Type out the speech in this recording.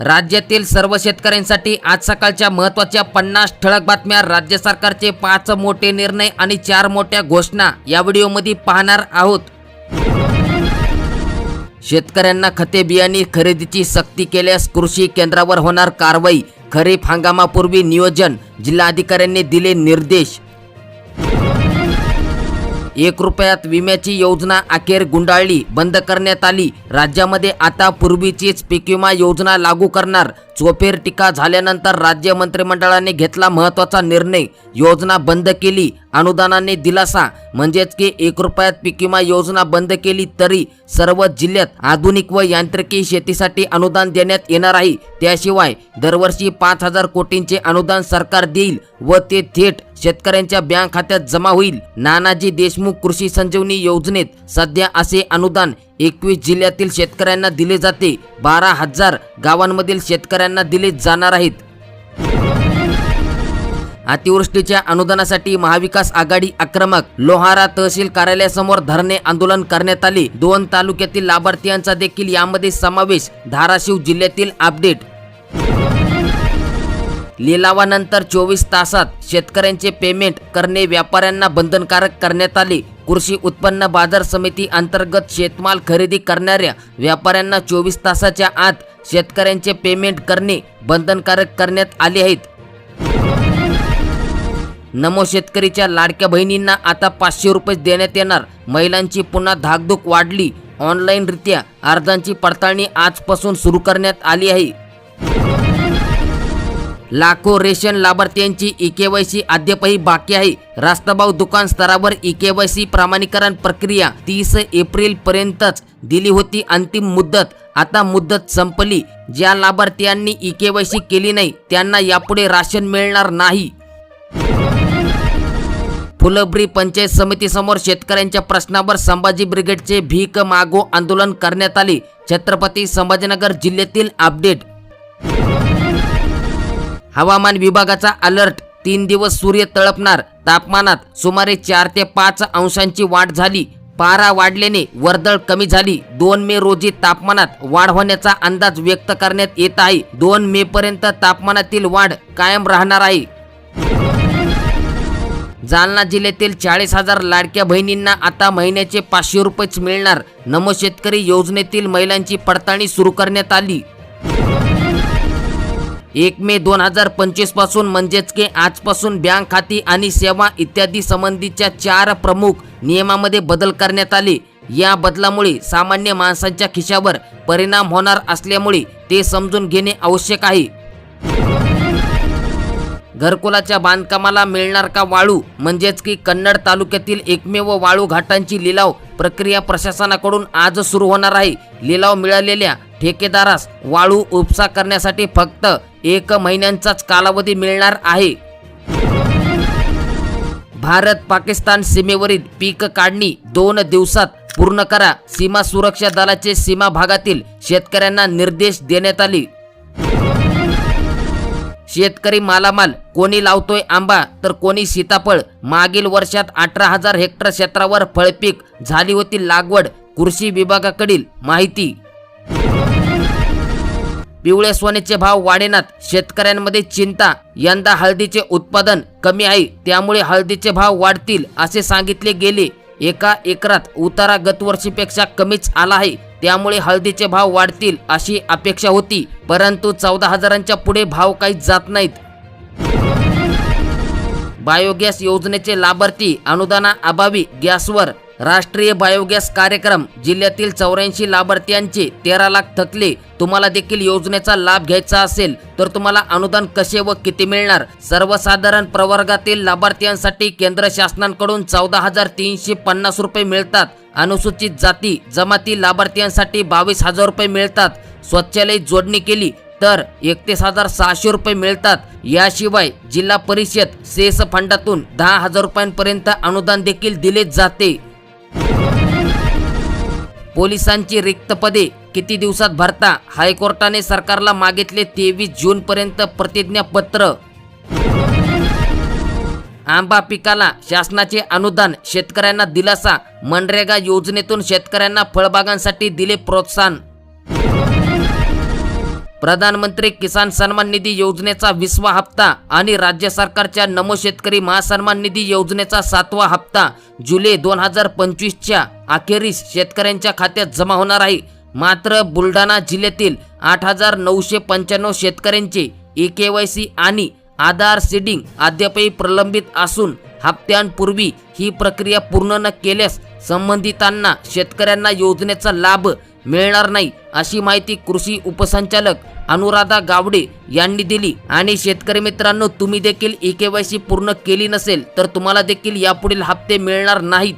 राज्यातील सर्व शेतकऱ्यांसाठी आज सकाळच्या महत्त्वाच्या पन्नास ठळक बातम्या राज्य सरकारचे पाच मोठे निर्णय आणि चार मोठ्या घोषणा या व्हिडिओमध्ये पाहणार आहोत. शेतकऱ्यांना खते बियाणे खरेदीची सक्ती केल्यास कृषी केंद्रावर होणार कारवाई खरीप हंगामापूर्वी नियोजन जिल्हाधिकाऱ्यांनी दिले निर्देश. एक रुपयात विम्याची योजना अखेर गुंडाळली बंद करण्यात आली. राज्यामध्ये आता पूर्वीचीच पीक विमा योजना लागू करणार. चोपेर टीका झाल्यानंतर राज्य मंत्रिमंडळाने घेतला महत्त्वाचा निर्णय. योजना बंद केली. अनुदानाने दिलासा. म्हणजेच की एक रुपयात पीक विमा योजना बंद केली तरी सर्व जिल्ह्यात आधुनिक व यांत्रिकी शेतीसाठी अनुदान देण्यात येणार आहे. त्याशिवाय दरवर्षी पाच हजार कोटींचे अनुदान सरकार देईल व ते थेट शेतकऱ्यांच्या बँक खात्यात जमा होईल. नानाजी देशमुख कृषी संजीवनी योजनेत सध्या असे अनुदान एकवीस जिल्ह्यातील शेतकऱ्यांना दिले जाते. बारा हजार गावांमधील शेतकऱ्यांना दिले जाणार आहेत. अतिवृष्टीच्या अनुदानासाठी महाविकास आघाडी आक्रमक. लोहारा तहसील कार्यालयासमोर धरणे आंदोलन करण्यात आले. दोन तालुक्यातील लाभार्थ्यांचा देखील यामध्ये समावेश. धाराशिव जिल्ह्यातील अपडेट. लिलावानंतर चोवीस तासात शेतकऱ्यांचे पेमेंट करणे व्यापाऱ्यांना बंधनकारक करण्यात आले. कृषी उत्पन्न बाजार समिती अंतर्गत शेतमाल खरेदी करणाऱ्या व्यापाऱ्यांना चोवीस तासाच्या आत शेतकऱ्यांचे पेमेंट करणे बंधनकारक करण्यात आले आहेत. नमो शेतकरीच्या लाडक्या बहिणींना आता पाचशे रुपये देण्यात येणार. महिलांची पुन्हा धाकधूक वाढली. ऑनलाईनरित्या अर्जांची पडताळणी आजपासून सुरू करण्यात आली आहे. लाखो रेशन लाभार्थ्यांची ई के वाय सी अद्यापही बाकी आहे. रास्ताभाव दुकान स्तरावर ई के वाय सी प्रमाणीकरण प्रक्रिया तीस एप्रिल पर्यंतच दिली होती अंतिम मुदत. आता मुदत संपली. ज्या लाभार्थ्यांनी ई के वाय सी केली नाही त्यांना यापुढे राशन मिळणार नाही. फुलब्री पंचायत समितीसमोर शेतकऱ्यांच्या प्रश्नावर संभाजी ब्रिगेडचे भीक मागो आंदोलन करण्यात आले. छत्रपती संभाजीनगर जिल्ह्यातील अपडेट हवामान विभागाचा अलर्ट. तीन दिवस सूर्य तळपणार. तापमानात सुमारे चार ते पाच अंशांची वाढ झाली. पारा वाढल्याने वर्दळ कमी झाली. दोन मे रोजी तापमानात वाढ होण्याचा अंदाज व्यक्त करण्यात येत आहे. दोन मे पर्यंत तापमानातील वाढ कायम राहणार आहे. जालना जिल्ह्यातील चाळीस हजार लाडक्या बहिणींना आता महिन्याचे पाचशे रुपयेच मिळणार. नमो शेतकरी योजनेतील महिलांची पडताळणी सुरू करण्यात आली. एक मे दोन हजार पंचवीसपासून म्हणजेच की आजपासून बँक खाती आणि सेवा इत्यादी संबंधीच्या चार प्रमुख नियमामध्ये बदल करण्यात आले. या बदलामुळे सामान्य माणसांच्या खिशावर परिणाम होणार असल्यामुळे ते समजून घेणे आवश्यक आहे. घरकुलाच्या बांधकामाला मिळणार का वाळू? म्हणजेच की कन्नड तालुक्यातील एकमेव वाळू घाटांची लिलाव प्रक्रिया प्रशासनाकडून आज सुरू होणार आहे. लिलाव मिळालेल्या ठेकेदारास वाळू उपसा करण्यासाठी फक्त एक महिन्यांचाच कालावधी मिळणार आहे. भारत पाकिस्तान सीमेवरील पीक काढणी दोन दिवसात पूर्ण करा. सीमा सुरक्षा दलाचे सीमा भागातील शेतकऱ्यांना निर्देश देण्यात आले. शेतकरी मालामाल कोणी लावतोय आंबा तर कोणी सीताफळ. मागील वर्षात अठरा हजार हेक्टर क्षेत्रावर फळपीक झाली होती लागवड. कृषी विभागाकडील माहिती. पिवळे सोन्याचे भाव वाढेनात. शेतकऱ्यांमध्ये चिंता. यंदा हळदीचे उत्पादन कमी आहे. त्यामुळे हळदीचे भाव वाढतील असे सांगितले गेले. एका एकरात उतारा गतवर्षीपेक्षा कमीच आला आहे. त्यामुळे हळदीचे भाव वाढतील अशी अपेक्षा होती. परंतु चौदा हजारांच्या पुढे भाव काही जात नाहीत. बायोगॅस योजनेचे लाभार्थी अनुदाना अभावी गॅसवर राष्ट्रीय बायोगॅस कार्यक्रम जिल्ह्यातील चौऱ्याऐंशी लाभार्थ्यांचे तेरा लाख थकले. तुम्हाला देखील योजनेचा लाभ घ्यायचा असेल तर तुम्हाला अनुदान कसे व किती मिळणार? सर्वसाधारण प्रवर्गातील लाभार्थ्यांसाठी केंद्र शासनाकडून चौदा हजार तीनशे पन्नास रुपये मिळतात. अनुसूचित जाती जमाती लाभार्थ्यांसाठी बावीस हजार रुपये मिळतात. स्वच्छालय जोडणी केली तर एकतीस हजार सहाशे रुपये मिळतात. याशिवाय जिल्हा परिषद सेस फंडातून दहा हजार रुपयांपर्यंत अनुदान देखील दिले जाते. पोलिसांची रिक्त पदे किती दिवसात भरता? हायकोर्टाने सरकारला मागितले तेवीस जून पर्यंत प्रतिज्ञापत्र. आंबा पिकाला शासनाचे अनुदान शेतकऱ्यांना दिलासा. मनरेगा योजनेतून शेतकऱ्यांना फळबागांसाठी दिले प्रोत्साहन. प्रधानमंत्री किसान सन्मान निधी योजनेचा विसवा हप्ता आणि राज्य सरकारच्या नमो शेतकरी महासन्मान निधी योजनेचा सातवा हप्ता जुलै दोन हजार पंचवीसच्या अखेरीस शेतकऱ्यांच्या खात्यात जमा होणार आहे. मात्र बुलढाणा जिल्ह्यातील आठ हजार नऊशे पंच्याण्णव शेतकऱ्यांचे ई के वाय सी आणि आधार सीडिंग अद्यापही प्रलंबित असून हप्त्यांपूर्वी ही प्रक्रिया पूर्ण न केल्यास संबंधितांना शेतकऱ्यांना योजनेचा लाभ मिळणार नाही अशी माहिती कृषी उपसंचालक अनुराधा गावडे यांनी दिली. आणि शेतकरी मित्रांनो तुम्ही देखील ई केवायसी पूर्ण केली नसेल तर तुम्हाला देखील यापुढील हप्ते मिळणार नाहीत.